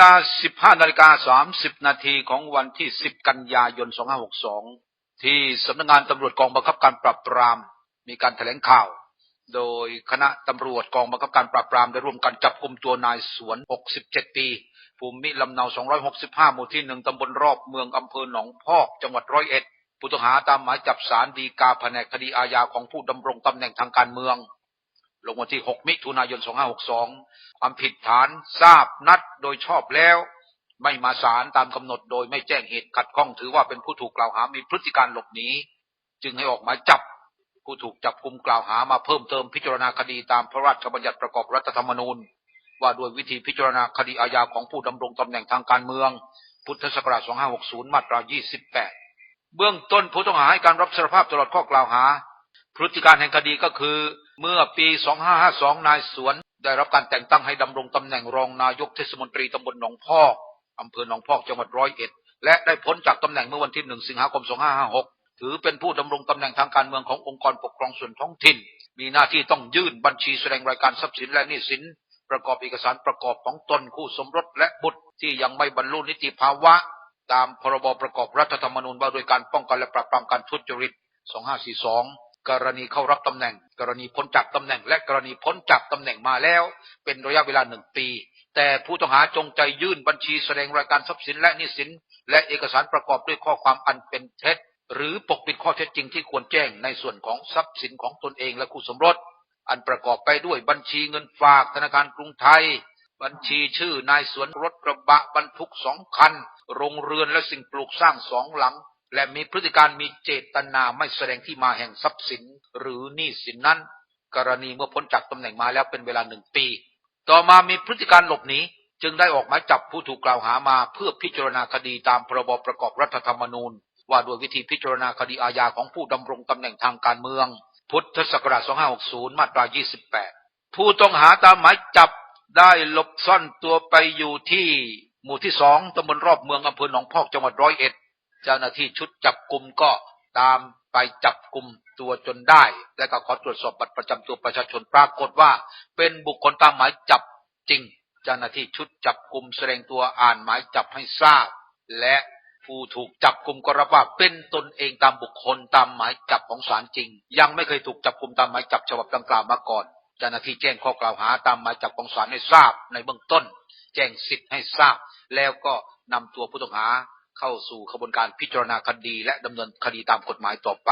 ลา 15นาฬิกา30 นาทีของวันที่ 10 กันยายน 2562 ที่สำนักงานตำรวจกองบังคับการปราบปราม มีการแถลงข่าว โดยคณะตำรวจกองบังคับการปราบปราม ได้ร่วมกันจับกลุ่มตัวนายสวน 67 ปี ภูมิลำเนา 265 หมู่ที่ 1 ตำบลรอบเมืองอำเภอหนองพอก จังหวัดร้อยเอ็ดผู้ต้องหาตามหมายจับสารดีกาแผนกคดีอาญาของผู้ดำรงตำแหน่งทางการเมือง ลงวันที่ 6 มิถุนายน 2562 ความผิดฐานทราบนัดโดยชอบแล้ว ไม่มาศาลตามกำหนดโดยไม่แจ้งเหตุขัดข้องถือว่าเป็นผู้ถูกกล่าวหามีพฤติการหลบหนีจึงให้ออกหมายจับผู้ถูกจับกุมกล่าวหามาเพิ่มเติมพิจารณาคดีตามพระราชบัญญัติประกอบรัฐธรรมนูญ ว่าด้วยวิธีพิจารณาคดีอาญาของผู้ดำรงตำแหน่งทางการเมือง พุทธศักราช 2560 มาตรา 28 เบื้องต้นผู้ต้องหาให้การรับสารภาพตลอดข้อกล่าวหา พฤติการแห่งคดีก็คือ เมื่อปี 2552 นายสวนได้รับการแต่งตั้งให้ดำรงตำแหน่งรองนายกเทศมนตรีตำบลหนองพอกอำเภอหนองพอกจังหวัดร้อยเอ็ดและได้พ้นจากตำแหน่งเมื่อวันที่ 1 สิงหาคม 2556 ถือเป็นผู้ดำรงตำแหน่งทางการเมืองขององค์กรปกครองส่วนท้องถิ่น มีหน้าที่ต้องยื่นบัญชีแสดงรายการทรัพย์สินและหนี้สิน ประกอบเอกสารประกอบของตนคู่สมรสและบุตรที่ยังไม่บรรลุนิติภาวะ ตามพรบประกอบรัฐธรรมนูญว่าด้วยการป้องกันและปราบปรามการทุจริต 2542 กรณีเข้ารับตำแหน่ง กรณีพ้นจากตำแหน่ง และกรณีพ้นจากตำแหน่งมาแล้ว เป็นระยะเวลาหนึ่งปี แต่ผู้ต้องหาจงใจยื่นบัญชีแสดงรายการทรัพย์สินและหนี้สิน และเอกสารประกอบด้วยข้อความอันเป็นเท็จ หรือปกปิดข้อเท็จจริงที่ควรแจ้งในส่วนของทรัพย์สินของตนเองและคู่สมรส อันประกอบไปด้วยบัญชีเงินฝากธนาคารกรุงไทย บัญชีชื่อนายสวนรถกระบะบรรทุกสองคัน โรงเรือนและสิ่งปลูกสร้างสองหลัง และมีพฤติการมีเจตนาไม่แสดงที่มาแห่งทรัพย์สิน หรือหนี้สินนั้น กรณีเมื่อพ้นจากตำแหน่งมาแล้วเป็นเวลาหนึ่งปี ต่อมามีพฤติการหลบหนีจึงได้ออกหมายจับผู้ถูกกล่าวหามาเพื่อพิจารณาคดีตามพรบประกอบรัฐธรรมนูญ ว่าด้วยวิธีพิจารณาคดีอาญาของผู้ดำรงตำแหน่งทางการเมือง พุทธศักราช 2560 มาตรา 28 ผู้ต้องหาตามหมายจับได้หลบซ่อนตัวไปอยู่ที่ หมู่ที่สองตำบลรอบเมืองอำเภอหนองพอกจังหวัดร้อยเอ็ด เจ้าหน้าที่ชุดจับกลุ่มก็ตามไปจับกลุ่มตัวจนได้ และก็ขอตรวจสอบบัตรประจำตัวประชาชนปรากฏว่า เป็นบุคคลตามหมายจับจริง เจ้าหน้าที่ชุดจับกลุ่มแสดงตัวอ่านหมายจับให้ทราบ และผู้ถูกจับกลุ่มก็รับว่าเป็นตนเองตามบุคคลตามหมายจับของศาลจริง ยังไม่เคยถูกจับกลุ่มตามหมายจับฉบับดังกล่าวมาก่อนเจ้าหน้าที่แจ้งข้อกล่าวหาตามหมายจับของศาลให้ทราบในเบื้องต้น แจ้งสิทธิ์ให้ทราบ แล้วก็นำตัวผู้ต้องหา เข้าสู่ขบวนการพิจารณาคดีและดำเนินคดีตามกฎหมายต่อไป